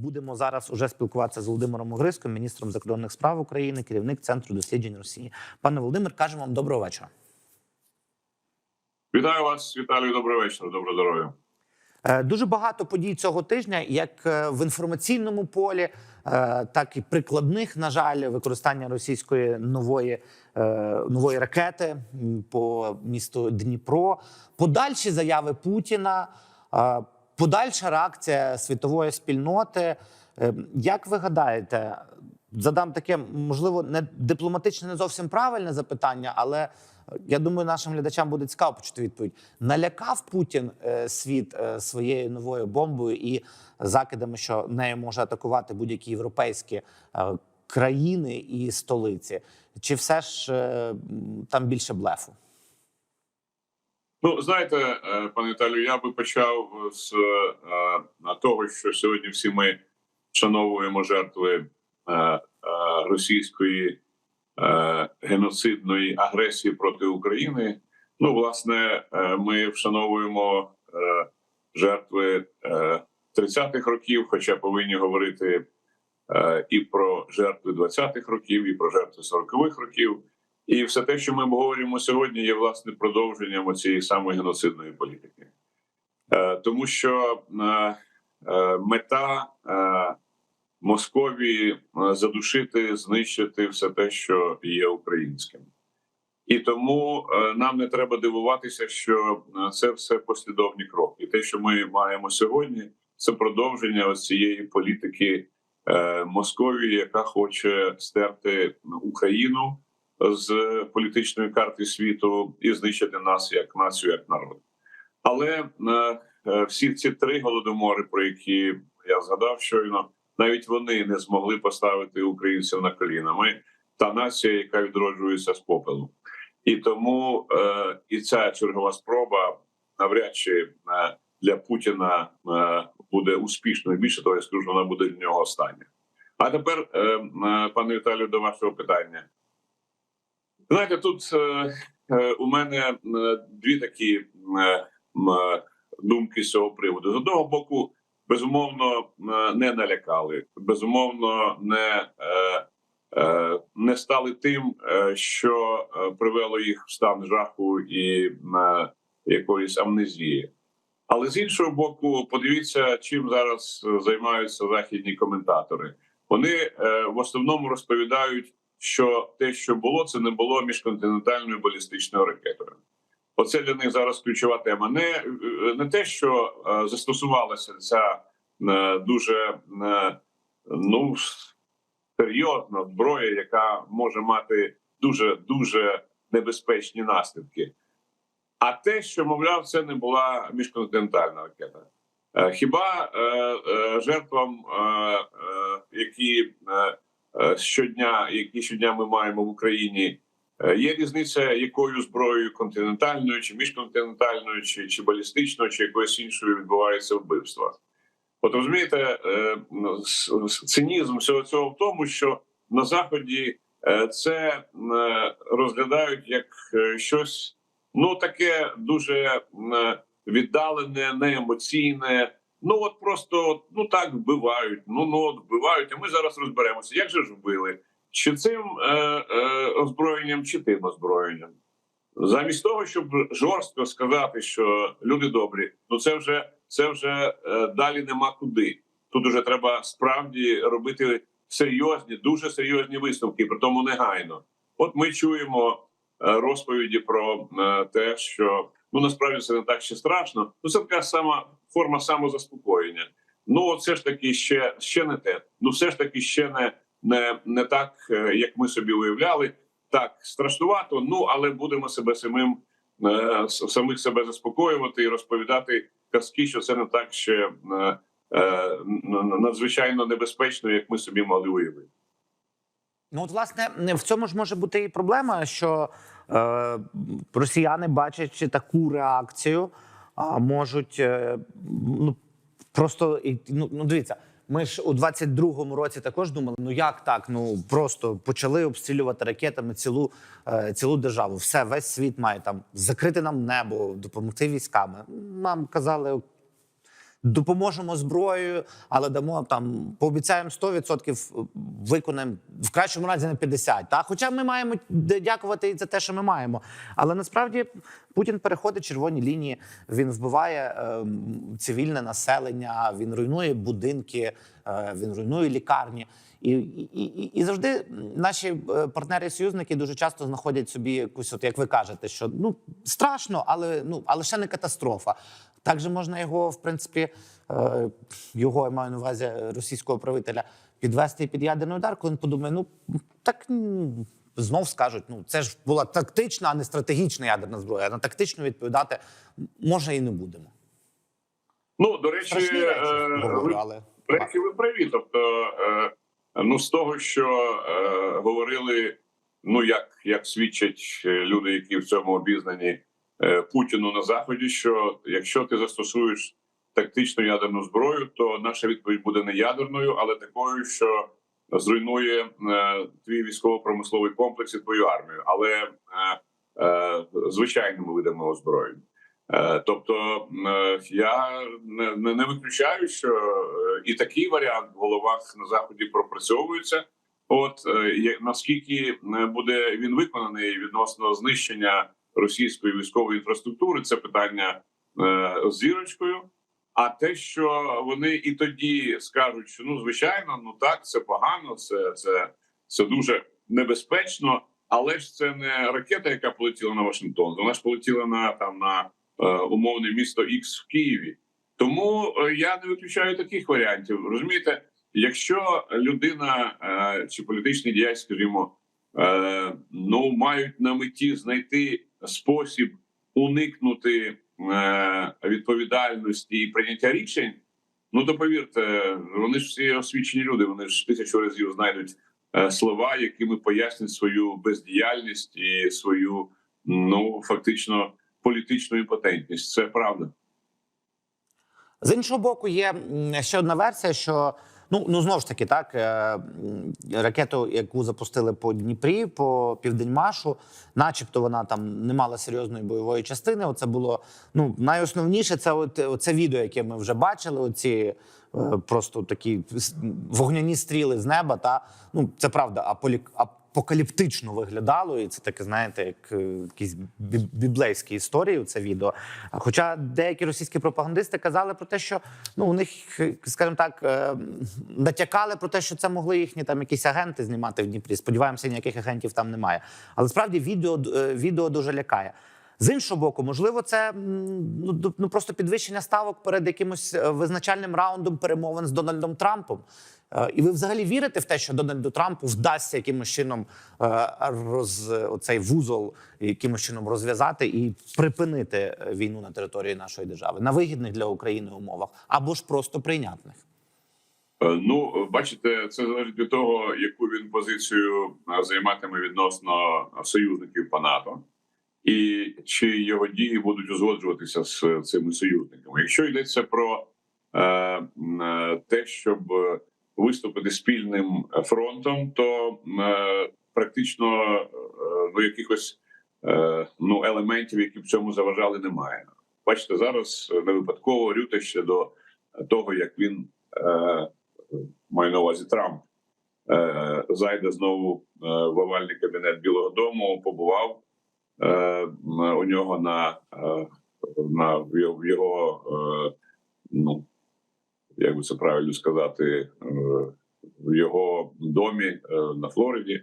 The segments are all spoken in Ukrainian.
будемо зараз уже спілкуватися з Володимиром Огриском, міністром закордонних справ України, керівник центру досліджень Росії. Пане Володимир, кажемо вам доброго вечора. Вітаю вас, Віталію. Добрий вечір. Доброго здоров'я. Е, Дуже багато подій цього тижня, як е, в інформаційному полі, е, так і прикладних, на жаль, використання російської нової, нової ракети по місту Дніпро, подальші заяви Путіна, подальша реакція світової спільноти. Е, Як ви гадаєте, задам таке, можливо, не дипломатичне, не зовсім правильне запитання, але е, я думаю, нашим глядачам буде цікаво почути відповідь. Налякав Путін е, світ своєю новою бомбою і закидами, що нею може атакувати будь-які європейські країни і столиці. Чи все ж там більше блефу? Ну знаєте, е, пане Віталію, я би почав з е, того, що сьогодні всі ми вшановуємо жертви е, е, російської е, геноцидної агресії проти України. Ну, власне, е, ми вшановуємо е, жертви е, 30-х років, хоча повинні говорити е, і про жертви 20-х років, і про жертви 40-х років. І все те, що ми обговорюємо сьогодні, є власне продовженням цієї самої геноцидної політики, Е, тому що е, е, мета Московії задушити, знищити все те, що є українським. І тому нам не треба дивуватися, що це все послідовні кроки. І те, що ми маємо сьогодні, це продовження цієї політики Московії, яка хоче стерти Україну з політичної карти світу і знищити нас як націю, як народ. Але е, е, всі ці три голодомори, про які я згадав щойно, навіть вони не змогли поставити українців на коліна. Ми та нація, яка відроджується з попелу. І тому е, і ця чергова спроба навряд чи е, для Путіна буде успішною. Більше того, я скажу, вона буде для нього остання. А тепер, пане Віталію, до вашого питання. Знаєте, тут е, е, у мене е, дві такі думки з цього приводу. З одного боку, безумовно, не налякали, безумовно, не, не стали тим, що привело їх в стан жаху і е, якоїсь амнезії. Але з іншого боку, подивіться, чим зараз займаються західні коментатори. Вони в основному розповідають що те, що було, це не було міжконтинентальною балістичною ракетою. Оце для них зараз ключова тема. Не, не те, що е, застосувалася ця е, дуже е, ну серйозна зброя, яка може мати дуже дуже небезпечні наслідки. А те, що мовляв, це не була міжконтинентальна ракета. Е, Хіба е, е, жертвам, е, е, які е, е, щодня, які щодня ми маємо в Україні, е, є різниця, якою зброєю континентальною, чи міжконтинентальною, чи, чи балістичною, чи якоюсь іншою відбувається вбивство? От розумієте, е, цинізм всього цього в тому, що на заході е, це е, розглядають як е, щось ну таке дуже е, віддалене, неемоційне. Ну от просто ну так вбивають. Ну ну от вбивають. А ми зараз розберемося, як же ж вбили, чи цим е, е, озброєнням, чи тим озброєнням. Замість того, щоб жорстко сказати, що люди добрі, ну це вже це вже е, далі нема куди. Тут уже треба справді робити серйозні, дуже серйозні висновки, при тому негайно. От ми чуємо е, розповіді про е, те, що ну насправді це не так ще страшно. Ну це така сама форма самозаспокоєння. Ну це ж таки ще ще не те. Ну все ж таки ще не, не, не так, е, як ми собі уявляли. Так страшнувато. Ну але будемо себе самим е, самих себе заспокоювати і розповідати казки, що це не так ще е, е, надзвичайно небезпечно, як ми собі могли уявити. Ну, от, власне, в цьому ж може бути і проблема, що е, росіяни, бачачи таку реакцію, а, можуть е, ну, просто ну, ну, дивіться. Ми ж у 22-му році також думали: ну як так? Ну просто почали обстрілювати ракетами цілу, е, цілу державу. Все, весь світ має там закрити нам небо, допомогти військами. Нам казали, допоможемо зброєю, але дамо там, пообіцяємо 100%, виконаємо в кращому разі на 50%. Та? Хоча ми маємо дякувати і за те, що ми маємо. Але насправді Путін переходить червоні лінії, він вбиває ем, цивільне населення, він руйнує будинки, е, він руйнує лікарні. І, і, і, і завжди наші е, партнери-союзники дуже часто знаходять собі якусь, от як ви кажете, що ну страшно, але ну але ще не катастрофа. Так же можна його, в принципі, е, його я маю на увазі російського правителя підвести під ядерний удар, коли він подумає, ну так знов скажуть, ну це ж була тактична, а не стратегічна ядерна зброя. На тактичну відповідати може і не будемо. Ну до речі, речі, е, говорю, ви але речі, ви праві. Тобто, е, ну з того, що е, говорили, ну як, як свідчать е, люди, які в цьому обізнані е, Путіну на заході, що якщо ти застосуєш тактичну ядерну зброю, то наша відповідь буде не ядерною, але такою, що зруйнує е, твій військово-промисловий комплекс і твою армію, але е, е, звичайними видами озброєння. Е, Тобто е, я не, не, виключаю, що е, і такий варіант в головах на заході пропрацьовується. От е, наскільки е, буде він виконаний відносно знищення російської військової інфраструктури, це питання е, з зірочкою. А те, що вони і тоді скажуть, що ну звичайно, ну так, це погано, це, це, це дуже небезпечно, але ж це не ракета, яка полетіла на Вашингтон. Вона ж полетіла на там на е, умовне місто Ікс в Києві. Тому е, я не виключаю таких варіантів. Розумієте, якщо людина чи політичний діяч, скажімо, ну мають на меті знайти спосіб уникнути е, відповідальності і прийняття рішень. Ну то повірте, вони ж всі освічені люди. Вони ж тисячу разів знайдуть е, слова, якими пояснять свою бездіяльність і свою ну фактично політичну імпотентність. Це правда. З іншого боку, є ще одна версія, що ну ну знову ж таки, так е, ракету, яку запустили по Дніпрі, по Південмашу, начебто вона там не мала серйозної бойової частини. Оце було ну найосновніше. Це от це відео, яке ми вже бачили. Оці е, просто такі вогняні стріли з неба. Та ну це правда, аполі, апокаліптично виглядало, і це таке, знаєте, як е, якісь біблейські історії. Це відео. Хоча деякі російські пропагандисти казали про те, що ну у них, скажімо так, е, натякали про те, що це могли їхні там якісь агенти знімати в Дніпрі. Сподіваємося, ніяких агентів там немає. Але справді відео е, відео дуже лякає. З іншого боку, можливо, це ну, ну просто підвищення ставок перед якимось е, визначальним раундом перемовин з Дональдом Трампом. Е, І ви взагалі вірите в те, що Дональду Трампу вдасться якимось чином е, роз оцей вузол якимось чином розв'язати і припинити війну на території нашої держави на вигідних для України умовах або ж просто прийнятних? Ну, бачите, це залежить від того, яку він позицію займатиме відносно союзників по НАТО, і чи його дії будуть узгоджуватися з цими союзниками. Якщо йдеться про е, е, те, щоб е, виступити спільним фронтом, то е, практично е, ну, якихось е, ну, елементів, які в цьому заважали, немає. Бачите, зараз е, не випадково Рюте ще до того, як він. Е, маю на увазі Трамп, е, зайде знову е, в овальний кабінет Білого Дому, побував е, у нього на, е, на в його, е, ну як би це правильно сказати, е, в його домі е, на Флориді.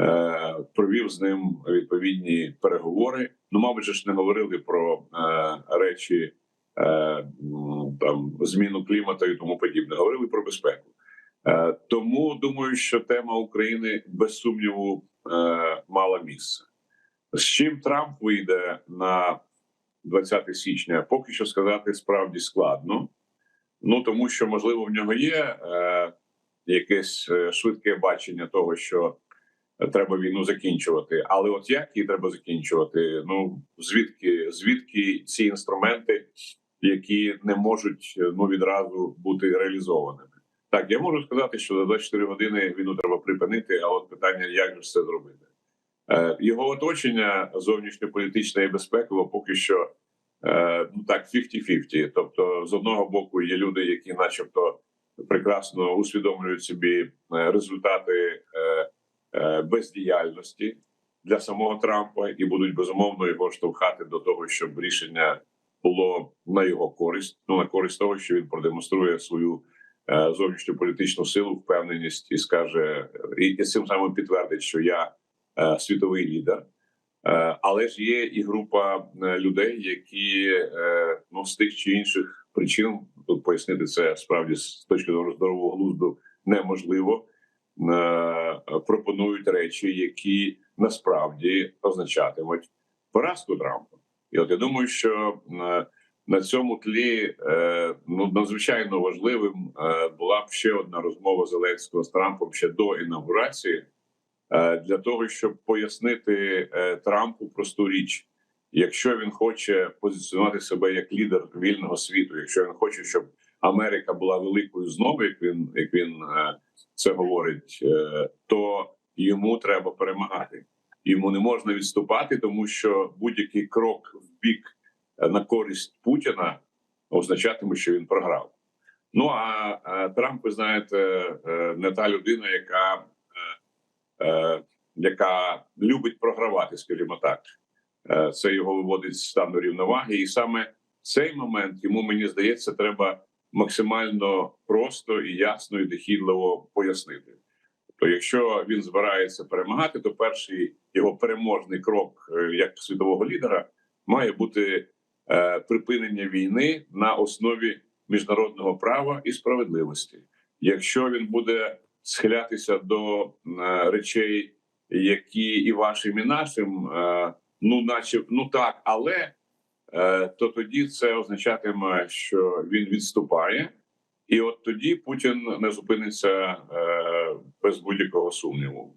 Е, провів з ним відповідні переговори. Ну, мабуть, ж не говорили про е, речі е, там зміну клімату і тому подібне. Говорили про безпеку. Е, тому думаю, що тема України без сумніву е, мала місце. З чим Трамп вийде на 20 січня, поки що сказати справді складно. Ну тому що можливо в нього є е, якесь е, швидке бачення того, що треба війну закінчувати. Але от як її треба закінчувати? Ну звідки звідки ці інструменти, які не можуть е, ну відразу бути реалізованими? Так, я можу сказати, що за 24 години війну треба припинити. А от питання, як же це зробити? Е, Його оточення зовнішньополітичне і поки що е, ну так 50-50. Тобто, з одного боку, є люди, які, начебто, прекрасно усвідомлюють собі е, результати бездіяльності для самого Трампа і будуть безумовно його штовхати до того, щоб рішення було на його користь, ну на користь того, що він продемонструє свою е, зовнішню політичну силу, впевненість і скаже, і, цим самим підтвердить, що я світовий лідер. Е, але ж є і група е, людей, які е, ну з тих чи інших причин тут пояснити це справді з точки зору здорового глузду неможливо. е, Пропонують речі, які насправді означатимуть поразку Трампа. І от я думаю, що е, на цьому тлі е, ну надзвичайно важливим е, була б ще одна розмова Зеленського з Трампом ще до інаугурації е, для того, щоб пояснити е, Трампу просту річ. Якщо він хоче позиціонувати себе як лідер вільного світу, якщо він хоче, щоб Америка була великою знову, як він як він е, це говорить, е, то йому треба перемагати. Йому не можна відступати, тому що будь-який крок в бік е, на користь Путіна означатиме, що він програв. Ну а е, Трамп, ви знаєте, е, не та людина, яка, е, е, яка любить програвати, скажімо так. Е, Це його виводить з стану рівноваги, і саме цей момент йому мені здається, треба максимально просто і ясно і дохідливо пояснити. То якщо він збирається перемагати, то перший його переможний крок е, як світового лідера має бути е, припинення війни на основі міжнародного права і справедливості. Якщо він буде схилятися до е, речей, які і вашим, і нашим, е, ну, наче ну так, але е, то тоді це означатиме, що він відступає. І от тоді Путін не зупиниться без будь-якого сумніву,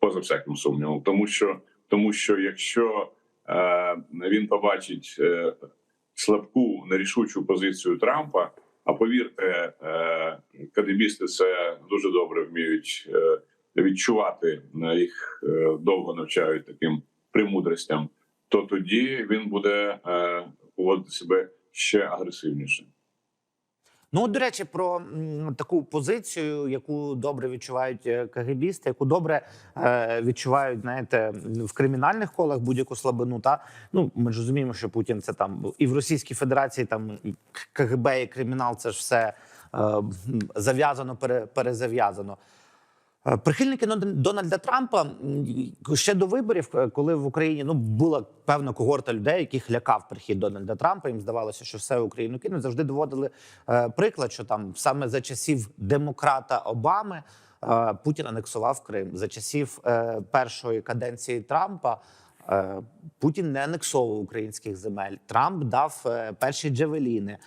поза всяким сумнівом, тому що тому що якщо він побачить слабку нерішучу позицію Трампа, а повірте, е, кадебісти це дуже добре вміють е, відчувати, е, їх довго навчають таким премудростям, то тоді він буде поводити себе ще агресивніше. Ну, до речі, про таку позицію, яку добре відчувають е, КГБісти, яку добре е, відчувають, знаєте, в кримінальних колах будь-яку слабину. Та ну ми ж розуміємо, що Путін це там і в Російській Федерації там і КГБ, і кримінал це ж все е, зав'язано, пере, перезав'язано. Е, Прихильники Дональда Трампа ще до виборів, е, коли в Україні ну була певна когорта людей, яких лякав прихід Дональда Трампа. Їм здавалося, що все Україну кинуть. Завжди доводили е, приклад, що там саме за часів демократа Обами Путін анексував Крим. За часів першої каденції Трампа Путін не анексовував українських земель. Трамп дав перші джевеліни.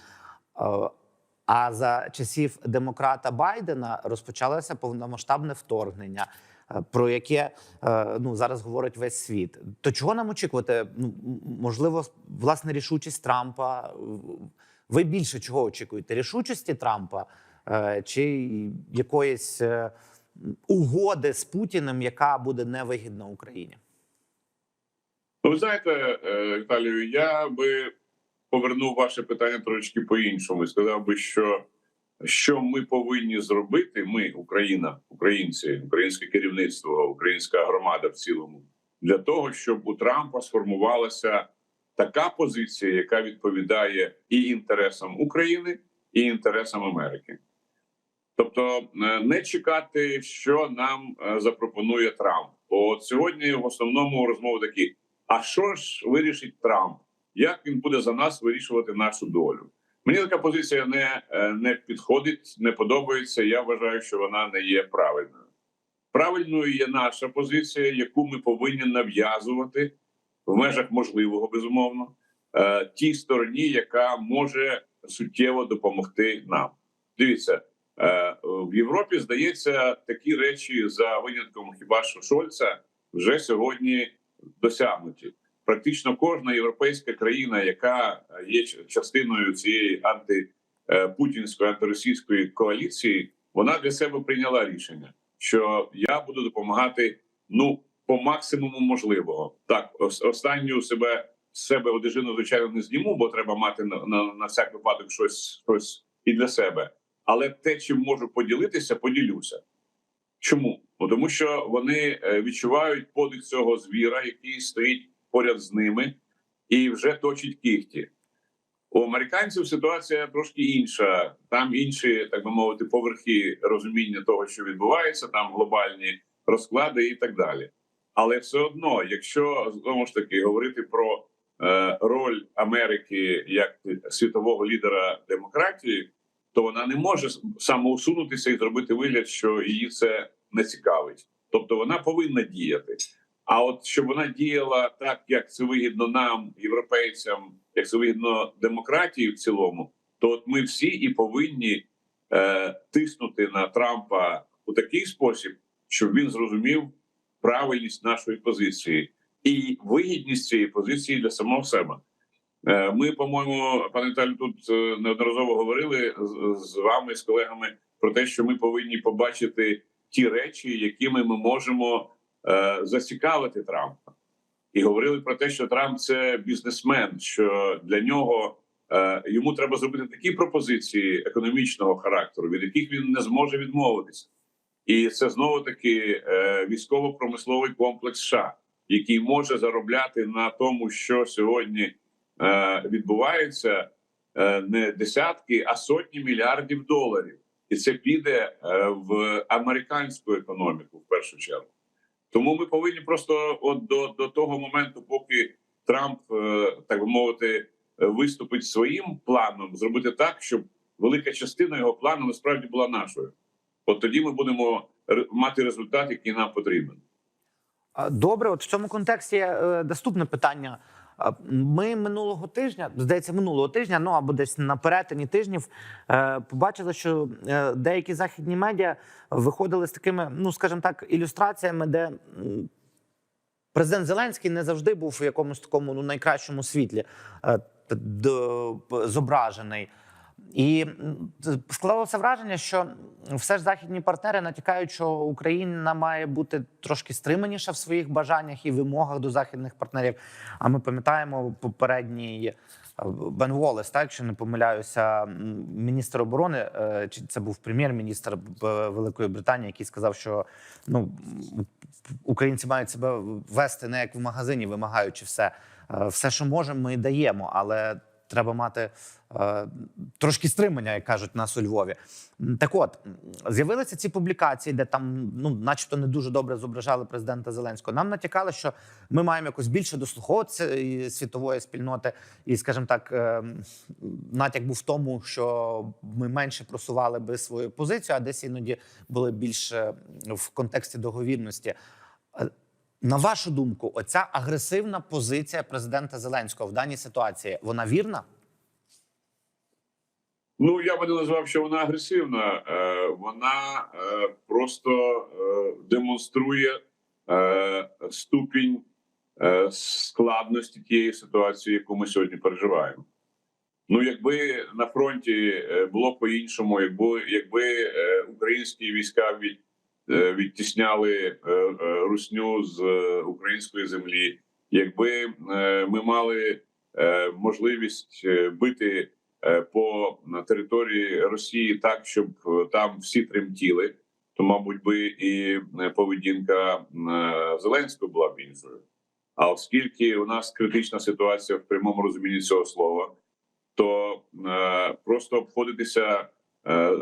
А за часів демократа Байдена розпочалося повномасштабне вторгнення, е, про яке е, ну зараз говорить весь світ. То чого нам очікувати? Ну можливо, власне рішучість Трампа. Ви більше чого очікуєте? Рішучості Трампа е, чи якоїсь угоди з Путіним, яка буде невигідна Україні? Ну, ви знаєте, Віталію, я би повернув ваше питання трошки по-іншому сказав би, що що ми повинні зробити, ми, Україна, українці, українське керівництво, українська громада в цілому, для того, щоб у Трампа сформувалася така позиція, яка відповідає і інтересам України, і інтересам Америки. Тобто е, не чекати, що нам е, запропонує Трамп. Бо сьогодні в основному розмови такі: а що ж вирішить Трамп? Як він буде за нас вирішувати нашу долю? Мені така позиція не, е, не підходить, не подобається. Я вважаю, що вона не є правильною. Правильною є наша позиція, яку ми повинні нав'язувати в межах можливого, безумовно, е, тій стороні, яка може суттєво допомогти нам. Дивіться, е, в Європі здається, такі речі за винятком хіба що Шольца вже сьогодні досягнуті. Практично кожна європейська країна, яка є ч- частиною цієї антипутінської антиросійської коаліції, вона для себе прийняла рішення, що я буду допомагати ну по максимуму можливого. Так, останню себе себе одежину, звичайно, не зніму, бо треба мати на, на, на всяк випадок щось, щось і для себе. Але те, чим можу поділитися, поділюся. Чому? Ну, тому що вони е, відчувають подих цього звіра, який стоїть поряд з ними, і вже точить кіхті. У американців ситуація трошки інша. Там інші, так би мовити, поверхи розуміння того, що відбувається, там глобальні розклади і так далі. Але все одно, якщо знову ж таки говорити про е, роль Америки як світового лідера демократії, то вона не може самоусунутися і зробити вигляд, що її це не цікавить. Тобто вона повинна діяти. А от щоб вона діяла так, як це вигідно нам, європейцям, як це вигідно демократії в цілому, то от ми всі і повинні е, тиснути на Трампа у такий спосіб, щоб він зрозумів правильність нашої позиції і вигідність цієї позиції для самого себе. Е, Ми, по-моєму, пане Віталію, тут е, неодноразово говорили з- з вами, з колегами, про те, що ми повинні побачити ті речі, якими ми можемо зацікавити Трампа, і говорили про те, що Трамп це бізнесмен, що для нього е, йому треба зробити такі пропозиції економічного характеру, від яких він не зможе відмовитися. І це знову таки е, військово-промисловий комплекс США, який може заробляти на тому, що сьогодні е, відбувається е, не десятки, а сотні мільярдів доларів, і це піде е, в американську економіку в першу чергу. Тому ми повинні просто от до, до того моменту, поки Трамп, е, так би мовити, е, виступить своїм планом, зробити так, щоб велика частина його плану насправді була нашою. От тоді ми будемо мати результат, який нам потрібен. Добре, от в цьому контексті е, наступне питання. Ми минулого тижня, здається, минулого тижня, ну або десь на перетині тижнів, е, побачили, що е, деякі західні медіа виходили з такими, ну скажімо так, ілюстраціями, де президент Зеленський не завжди був в якомусь такому ну найкращому світлі е, зображений. І склалося враження, що все ж західні партнери натякають, що Україна має бути трошки стриманіша в своїх бажаннях і вимогах до західних партнерів. А ми пам'ятаємо попередній е, Бен Волес, так якщо не помиляюся, міністр оборони, е, чи це був прем'єр-міністр Великої Британії, який сказав, що ну українці мають себе вести не як в магазині, вимагаючи все. Е, Все, що можемо, ми даємо, але треба мати е, трошки стримання, як кажуть нас у Львові. Так от з'явилися ці публікації, де там, ну, начебто, не дуже добре зображали президента Зеленського. Нам натякали, що ми маємо якось більше дослуховуватися світової спільноти, і, скажімо так, е, натяк був в тому, що ми менше просували би свою позицію, а десь іноді були більше в контексті договірності. На вашу думку, оця агресивна позиція президента Зеленського в даній ситуації вона вірна? Ну я би не назвав, що вона агресивна. Е, вона е, просто е, демонструє ступінь складності тієї ситуації, яку ми сьогодні переживаємо. Ну, якби на фронті було по-іншому, якби якби е, українські війська від, відтісняли е, е, русню з е, української землі, якби е, ми мали е, можливість е, бити е, по території Росії так, щоб е, там всі тремтіли, то мабуть би і е, поведінка е, Зеленського була б іншою. А оскільки у нас критична ситуація в прямому розумінні цього слова, то е, просто обходитися е,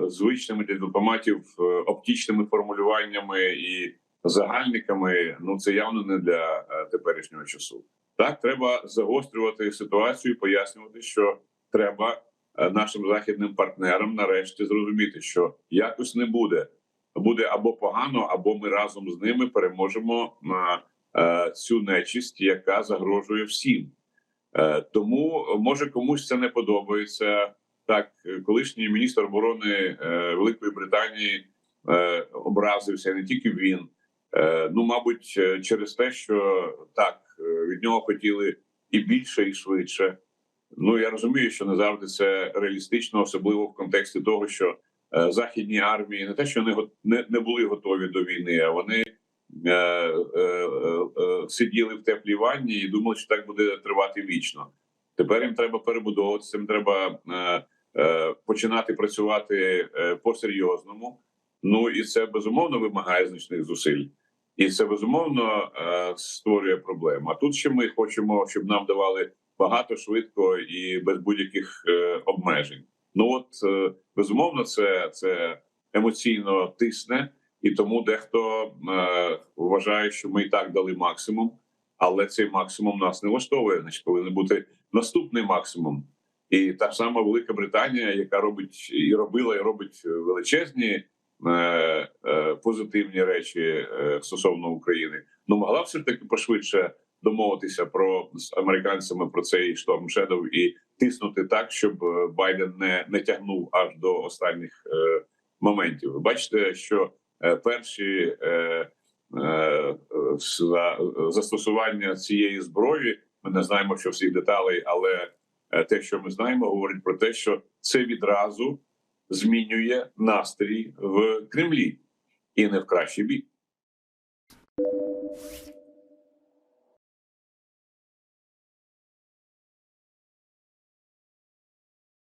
звичними для дипломатів е, оптічними формулюваннями і загальниками, ну це явно не для е, теперішнього часу. Так, треба загострювати ситуацію, і пояснювати, що треба е, нашим західним партнерам нарешті зрозуміти, що якось не буде. Буде або погано, або ми разом з ними переможемо на е, цю нечисть, яка загрожує всім. Е, Тому може комусь це не подобається. Так, е, колишній міністр оборони е, Великої Британії е, образився не тільки він. Ну, мабуть, через те, що так від нього хотіли і більше, і швидше. Ну я розумію, що не завжди це реалістично, особливо в контексті того, що західні армії не те, що не не, не були готові до війни, а вони сиділи в теплій ванні і думали, що так буде тривати вічно. Тепер їм треба перебудовуватися, їм треба починати працювати е, по-серйозному. Ну і це безумовно вимагає значних зусиль. І це безумовно е, створює проблему. А тут ще ми хочемо, щоб нам давали багато, швидко і без будь-яких е, обмежень. Ну от е, безумовно, це, це емоційно тисне, і тому дехто е, вважає, що ми і так дали максимум, але цей максимум нас не влаштовує. Значить, повинен бути наступний максимум. І та ж сама Велика Британія, яка робить і робила, і робить величезні е, е, позитивні речі е, стосовно України, ну могла все таки пошвидше домовитися про з американцями про цей шторм Shadow і тиснути так, щоб е, Байден не, не тягнув аж до останніх е, моментів. Ви бачите, що е, перші е, е, за, застосування цієї зброї. Ми не знаємо, що всіх деталей, але е, те, що ми знаємо, говорить про те, що це відразу змінює настрій в Кремлі і не в кращий бік.